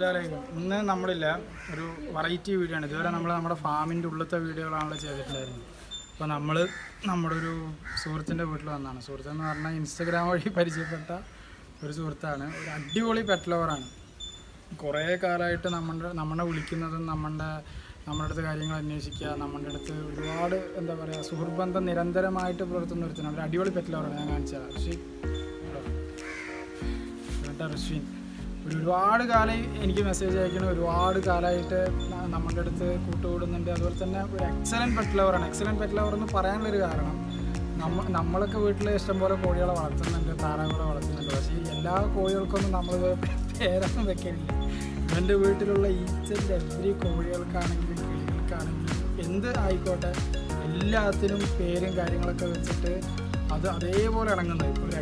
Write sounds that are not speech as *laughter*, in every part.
അസ്സലാമലൈക്കും ഇന്ന് നമ്മളില്ല. ഒരു വെറൈറ്റി വീഡിയോ ആണ്. ഇതുവരെ നമ്മൾ നമ്മുടെ ഫാമിന്റെ ഉള്ളത്തെ വീഡിയോകളാണല്ലോ ചെയ്തിട്ടുണ്ടായിരുന്നത്. അപ്പോൾ നമ്മൾ നമ്മുടെ ഒരു സുഹൃത്തിന്റെ വീട്ടിൽ വന്നതാണ്. സുഹൃത്തെന്ന് പറഞ്ഞാൽ ഇൻസ്റ്റഗ്രാം വഴി *laughs* പരിചയപ്പെട്ട ഒരു സുഹൃത്താണ്. ഒരു അടിപൊളി പെറ്റ് ലവറാണ് കുറേ കാലമായിട്ട് നമ്മുടെ നമ്മളെ വിളിക്കുന്നതും നമ്മളുടെ നമ്മുടെ അടുത്ത് കാര്യങ്ങൾ അന്വേഷിക്കുക നമ്മുടെ അടുത്ത് ഒരുപാട് എന്താ പറയുക സുഹൃബന്ധം നിരന്തരമായിട്ട് പുലർത്തുന്ന ഒരുത്തനാണ്. ഒരു അടിപൊളി പെറ്റ് ലവറാണ് ഞാൻ കാണിച്ചത് ഋഷി. ഋഷി. ഒരുപാട് കാലം എനിക്ക് മെസ്സേജ് അയക്കണം ഒരുപാട് കാലമായിട്ട് നമ്മളുടെ അടുത്ത് കൂട്ടുകൂടുന്നുണ്ട്. അതുപോലെ തന്നെ ഒരു എക്സലന്റ് പെറ്റ് ലവറാണ് എക്സലന്റ് പെറ്റ് ലവർ എന്ന് പറയാനുള്ളൊരു കാരണം നമ്മ നമ്മളൊക്കെ വീട്ടിൽ ഇഷ്ടംപോലെ കോഴികളെ വളർത്തുന്നുണ്ട് താറാവുകളെ വളർത്തുന്നുണ്ട്. പക്ഷേ എല്ലാ കോഴികൾക്കൊന്നും നമ്മൾ പേരൊന്നും വെക്കലില്ല. ഇവന്റെ വീട്ടിലുള്ള ഈച്ച് എവരി കോഴികൾക്കാണെങ്കിലും കിളികൾക്കാണെങ്കിലും എന്ത് ആയിക്കോട്ടെ എല്ലാത്തിനും പേരും കാര്യങ്ങളൊക്കെ വെച്ചിട്ട് അത് അതേപോലെ ഇണങ്ങുന്നത് ഇപ്പോൾ ഒരു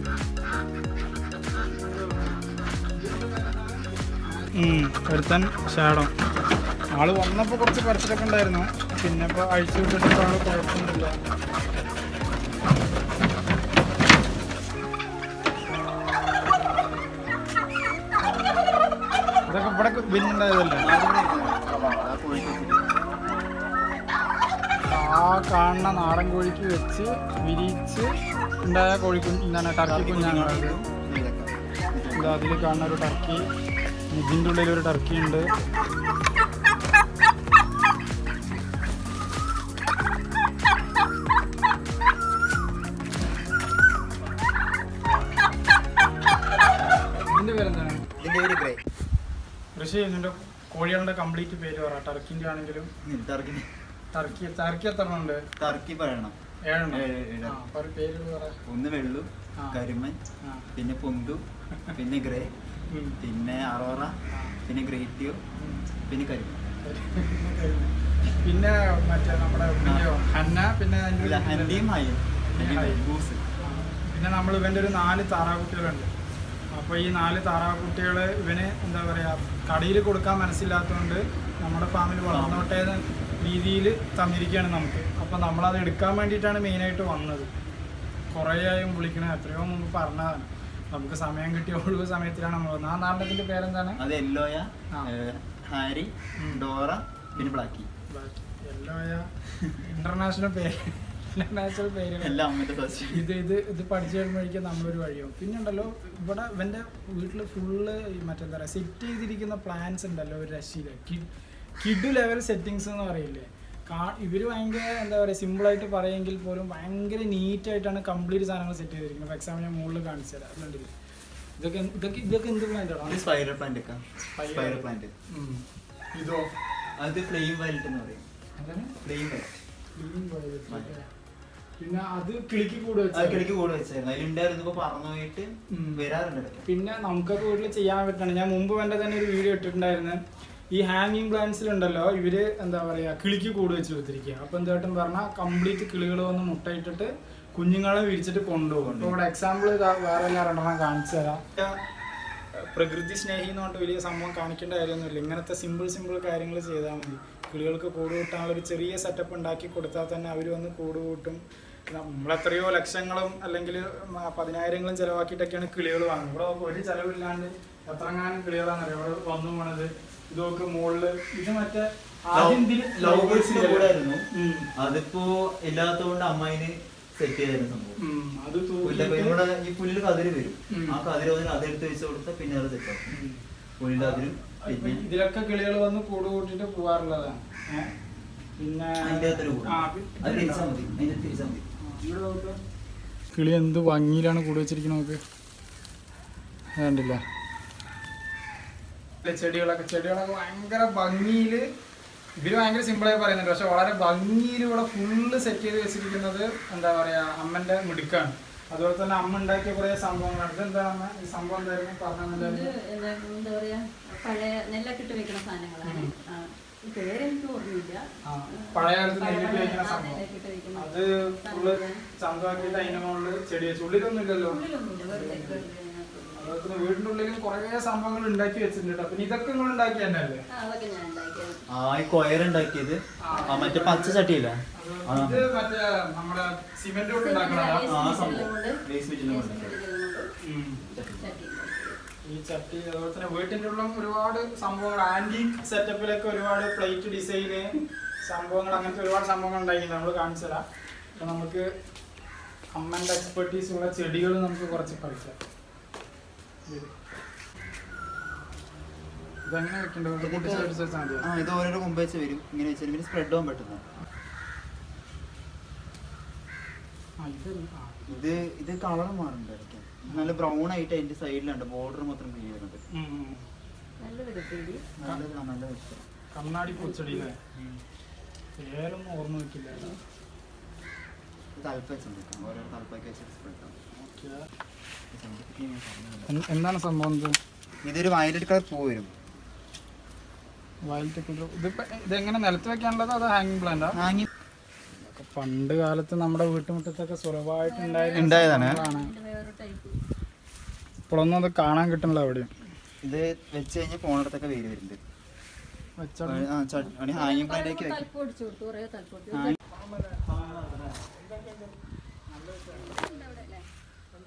ഒരുത്തൻ ഷാഡോ. ആൾ വന്നപ്പോൾ കുറച്ച് പറിച്ചിട്ടൊക്കെ ഉണ്ടായിരുന്നു. പിന്നെ ഇപ്പോൾ അഴിച്ചു വിട്ടിട്ട് ആൾ കുഴപ്പമൊന്നുമില്ല. ഇതൊക്കെ ഇവിടെ വിന്നുണ്ടായതല്ലേ? ആ കാണുന്ന നാടൻ കോഴിക്ക് വെച്ച് വിരിച്ച് ഉണ്ടായ കോഴിക്കും എന്താണ് ടർക്കി കുഞ്ഞാണ്. അതിൽ കാണുന്ന ഒരു ടർക്കി. ഇതിന്റെ ഉള്ളിൽ ഒരു ടർക്കി ഉണ്ട്. കൃഷി ഇതിന്റെ കോഴികളുടെ കംപ്ലീറ്റ് പേര് പറ. ടർക്കിന്റെ ആണെങ്കിലും ടർക്കി ടർക്കി ടർക്കി എത്ര ഉണ്ട്? ടർക്കി പറയണം. ഒന്ന് വെള്ളു കരിമൻ പിന്നെ പൊന്തു പിന്നെ ഗ്രേ. പിന്നെ അറോറ. പിന്നെ ഗ്രേറ്റിയോ ഉം. പിന്നെ കരി പിന്നെ മറ്റേ നമ്മുടെ ഹന്ന പിന്നെ. പിന്നെ നമ്മൾ ഇവന്റെ ഒരു നാല് താറാകുട്ടികളുണ്ട് അപ്പോൾ ഈ നാല് താറാകുട്ടികൾ ഇവന് എന്താ പറയുക കടയിൽ കൊടുക്കാൻ മനസ്സില്ലാത്തതുകൊണ്ട് നമ്മുടെ ഫാമിൽ വളർന്നോട്ടെ രീതിയിൽ തന്നിരിക്കുകയാണ് നമുക്ക്. അപ്പോൾ നമ്മളത് എടുക്കാൻ വേണ്ടിയിട്ടാണ് മെയിനായിട്ട് വന്നത്. കുറേ ആയും വിളിക്കണേ. എത്രയോ മുമ്പ് പറഞ്ഞതാണ്. നമുക്ക് സമയം കിട്ടിയ ഒഴിവ് സമയത്തിലാണ് നമ്മൾ ആ നാടകത്തിന്റെ പേരെന്താണ്? അത് എല്ലോയ. ഹാരി ഡോറ പിന്നെ ബ്ലാക്കി. എല്ലോയ ഇന്റർനാഷണൽ പേര്. ഇന്റർനാഷണൽ പേര്. ഇത് ഇത് ഇത് പഠിച്ചു കഴിയുമ്പോഴേക്കും നമ്മളൊരു വഴിയാവും പിന്നെ ഉണ്ടല്ലോ ഇവിടെ ഇവന്റെ വീട്ടിൽ ഫുള്ള് മറ്റെന്താ പറയുക സെറ്റ് ചെയ്തിരിക്കുന്ന പ്ലാൻസ് ഉണ്ടല്ലോ ഒരു രക്ഷയില്ല കിഡ് ലെവൽ സെറ്റിങ്സ് എന്ന് പറയില്ലേ? ഇവർ ഭയങ്കര എന്താ പറയുക സിമ്പിളായിട്ട് പറയുമെങ്കിൽ പോലും ഭയങ്കര നീറ്റായിട്ടാണ് കംപ്ലീറ്റ് സാധനങ്ങൾ സെറ്റ് ചെയ്തിരിക്കുന്നത്. ഫോർ എക്സാമ്പിൾ ഞാൻ മുകളിൽ കാണിച്ചു തരാം. അതുകൊണ്ട് ഇതൊക്കെ ഇതൊക്കെ ഇതൊക്കെ എന്ത് പ്ലാന്റ് അത് ആണ് സ്പൈഡർ പ്ലാന്റ് ഒക്കെ സ്പൈറൽ സ്പൈഡർ പ്ലാന്റ് ഇതോ? അത് ഫ്ലെയിം വയലറ്റ് എന്ന് പറയും. അതാണ് ഫ്ലെയിം വയലറ്റ്. പിന്നെ അത് കിളിക്ക് കൂടെ കിടക്ക് കൂടെ വെച്ചായിരുന്നു അതിലുണ്ടായിരുന്നു പറന്നു പോയിട്ട് വരാറുണ്ട് പിന്നെ നമുക്കൊക്കെ വീട്ടിൽ ചെയ്യാൻ പറ്റണം. ഞാൻ മുമ്പ് എന്റെ തന്നെ ഒരു വീഡിയോ ഇട്ടിട്ടുണ്ടായിരുന്നു. ഈ ഹാങ്ങിങ് പ്ലാന്റ്സിലുണ്ടല്ലോ ഇവർ എന്താ പറയാ കിളിക്ക് കൂട് വെച്ച് കൊടുത്തിരിക്കുക അപ്പൊ എന്തായിട്ടും പറഞ്ഞാൽ കംപ്ലീറ്റ് കിളികൾ വന്ന് മുട്ടയിട്ടിട്ട് കുഞ്ഞുങ്ങളെ വിരിച്ചിട്ട് കൊണ്ടുപോകും അപ്പോൾ ഇവിടെ എക്സാമ്പിൾ വേറെ എല്ലാം രണ്ടെണ്ണം കാണിച്ചു തരാം. പ്രകൃതി സ്നേഹി എന്ന് പറഞ്ഞിട്ട് വലിയ സംഭവം കാണിക്കേണ്ട കാര്യമൊന്നുമില്ല. ഇങ്ങനത്തെ സിമ്പിൾ സിമ്പിൾ കാര്യങ്ങൾ ചെയ്താൽ മതി. കിളികൾക്ക് കൂട് കൂട്ടാനുള്ള ഒരു ചെറിയ സെറ്റപ്പ് ഉണ്ടാക്കി കൊടുത്താൽ തന്നെ അവർ വന്ന് കൂട് കൂട്ടും. നമ്മളെത്രയോ ലക്ഷങ്ങളും അല്ലെങ്കിൽ പതിനായിരങ്ങളും ചിലവാക്കിയിട്ടൊക്കെയാണ് കിളികൾ വാങ്ങുന്നത്. ഇവിടെ ഒരു ചിലവില്ലാണ്ട് എത്രങ്ങാനും കിളികളാണ് ഇവിടെ വന്നു പോണത്. ഇതൊക്കെ മുകളിൽ ഇത് മറ്റേ ലവ് ബേഴ്സിന്റെ കൂടെ ആയിരുന്നു. അതിപ്പോ ഇല്ലാത്തതുകൊണ്ട് അമ്മായിന് സെറ്റ് ചെയ്തായിരുന്നു സംഭവം. ഇവിടെ ഈ പുല്ല് കതിര് വരും. ആ കതിര് വന്നിട്ട് അതെടുത്ത് വെച്ച് കൊടുത്താൽ പിന്നെ അത് സെറ്റ് ആവും. പുല്ലിന്റെ അതിരും പിന്നെ ഇതിലൊക്കെ കിളികൾ വന്ന് കൂട് കൂട്ടിട്ട് പോവാറുള്ളതാണ്. പിന്നെ അതിന്റെ അകത്തൊരു കൂട്. ആ, അത് തിരിച്ചാൽ മതി. അതിന്റെ തിരിച്ചാൽ മതി. കിളി എന്ത് ഭംഗിയിലാണ് കൂട് വെച്ചിരിക്കുന്നത് നോക്ക്. കണ്ടില്ല. ചെടികളൊക്കെ. ചെടികളൊക്കെ ഭയങ്കര ഭംഗിയിൽ ഇവർ ഭയങ്കര സിമ്പിളായി പറയുന്നുണ്ട്. പക്ഷെ വളരെ ഭംഗിയിൽ ഇവിടെ ഫുള്ള് സെറ്റ് ചെയ്ത് വെച്ചിരിക്കുന്നത് എന്താ പറയാ അമ്മന്റെ മിടുക്കാണ്. അതുപോലെ തന്നെ അമ്മ ഉണ്ടാക്കിയ കുറെ സംഭവങ്ങളാണ്. ഇതെന്താ അമ്മ? ഈ സംഭവം എന്തായിരുന്നു? ഇത് എന്താ പറയാ പഴയ നെല്ലൊക്കെ ഇട്ട് വെക്കുന്ന സാധനങ്ങളാണ്. ഈ പേരെനിക്ക് ഓർമ്മയില്ല. പഴയ കാലത്ത് നെല്ലിട്ട് വെക്കുന്ന സംഭവം. അത് ഫുള്ള് ചന്തമാക്കിയിട്ട് അതിന്റെ മുകളിൽ ചെടി വെച്ചു. ഉള്ളിലൊന്നും ഇല്ലല്ലോ? ഉള്ളിലൊന്നുമില്ല, വെറുതെ. വീടിന്റെ ഉള്ളിൽ കുറെ സംഭവങ്ങൾ ഉണ്ടാക്കി വെച്ചിട്ടുണ്ട് അപ്പൊ പിന്നെ ഇതൊക്കെ നിങ്ങൾ ഉണ്ടാക്കി തന്നെ അല്ലേ ആ, അതൊക്കെ ഞാൻ ഉണ്ടാക്കിയത്. ആ ഈ കൊയർ ഉണ്ടാക്കിയത്. ആ മറ്റേ പച്ച ചട്ടിയില്ല? ഇത് മറ്റേ നമ്മുടെ സിമെന്റ് കൊണ്ട് ഉണ്ടാക്കണതാ? ആ സംഭവം. കൊണ്ട്. മെറ്റീരിയൽ കൊണ്ട്. ഉം. ചട്ടി ഈ ചട്ടി അതുപോലെ തന്നെ വീട്ടിന്റെ ഉള്ളിൽ ഒരുപാട് സംഭവങ്ങൾ ആന്റി സെറ്റപ്പിലൊക്കെ ഒരുപാട് പ്ലേറ്റ് ഡിസൈന് സംഭവങ്ങൾ അങ്ങനത്തെ ഒരുപാട് സംഭവങ്ങൾ ഉണ്ടായിരുന്നു നമ്മൾ കാണിച്ചു തരാം. അപ്പോൾ നമുക്ക് അമ്മന്റെ എക്സ്പെർട്ടീസ് ഉള്ള ചെടികൾ നമുക്ക് കുറച്ച് ഇത്. ഇതെങ്ങനെ വെക്കേണ്ടത് ആ ഇത് ഓരോരോ മുമ്പ് വെച്ച് വരും. ഇങ്ങനെ വെച്ചാൽ പിന്നെ സ്പ്രെഡ് ആവാൻ പറ്റുന്നത് ഇത് ഇത് കളർ മാറുന്നുണ്ട് ഇടയ്ക്ക് നല്ല ബ്രൗൺ ആയിട്ട് അതിന്റെ സൈഡിലുണ്ട് ബോർഡർ മാത്രം ഫീൽ ചെയ്യുന്നുണ്ട് നല്ല കണ്ണാടി പൂച്ചെടി പേരൊന്നും ഓർമ്മ വെക്കില്ല. ഇത് തലപ്പ് വെച്ചിട്ടുണ്ട് ഓരോ തലപ്പൊക്കെ വെച്ചിട്ട് സ്പ്രെഡ് ആവും. എന്താണ് സംഭവം ഇത്? ഇതൊരു വയലറ്റ് കളർ പൂ വരും. വയലറ്റ് കളർ ഇതിപ്പോ ഇതെങ്ങനെ നിലത്ത് വെക്കാനുള്ളത് അത് ഹാങ്ങിങ് പ്ലാന്റാ ഹാങ്ങി പണ്ട് കാലത്ത് നമ്മുടെ വീട്ടുമുറ്റത്തൊക്കെ സുലഭമായിട്ട് ഉണ്ടായതാണ്. ഇപ്പോഴൊന്നും അത് കാണാൻ കിട്ടുന്നില്ല എവിടെയും. ഇത് വെച്ച് കഴിഞ്ഞാൽ ഫോണിടത്തൊക്കെ വേര് വരുന്നുണ്ട്. ഹാങ്ങിങ് പ്ലാന്റ് വെക്കും.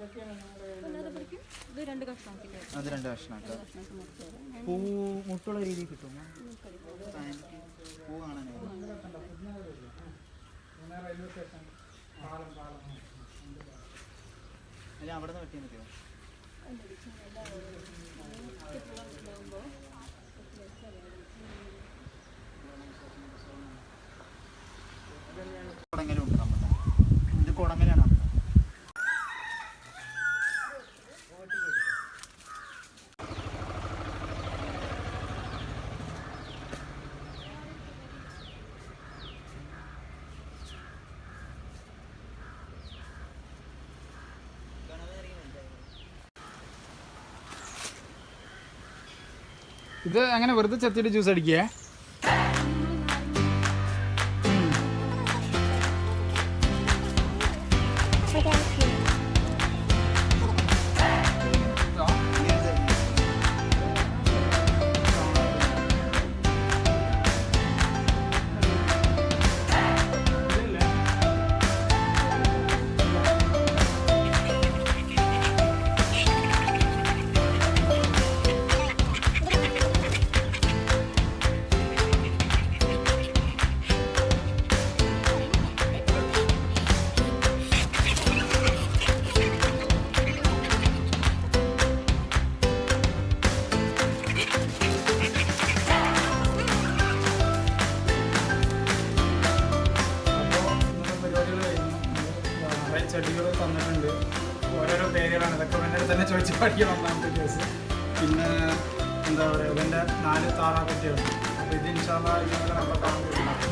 ഇത് രണ്ട് അത് രണ്ട് കഷ്ണമാക്കാം പൂ മുട്ടുള്ള രീതിയിൽ കിട്ടും. പൂ കാണാനായി. അല്ല അവിടെ നിന്ന് വെട്ടിയാൽ മതിയോ ഇത് കുടങ്ങലാണ്. ഇത് അങ്ങനെ വെറുതെ ചെത്തിയിട്ട് ജ്യൂസ് അടിക്കേ? ചെടികൾ തന്നിട്ടുണ്ട്. ഓരോരോ പേരുകളാണ്. ഇതൊക്കെ എന്റെ തന്നെ ചോദിച്ച് പഠിക്കണം ഒന്നാമത്തെ കേസ്. പിന്നെ എന്താ പറയുക ഇതിന്റെ നാല് താറാക്കുട്ടിയാണ് അപ്പോൾ ഇത് ഇൻഷാല്ലാ ഇതിനൊക്കെ കാണാൻ കിട്ടുന്നതാണ്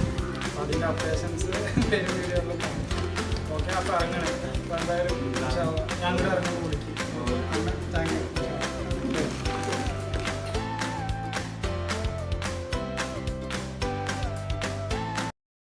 അപ്പോൾ അതിന്റെ അപ്ഡേഷൻസ് വരും വീഡിയോകളിൽ കാണും ഓക്കെ അപ്പോൾ അങ്ങനെ അപ്പോൾ എന്തായാലും ഇറങ്ങുമ്പോൾ ഞാൻ കൂടെ ഇറങ്ങുമ്പോൾ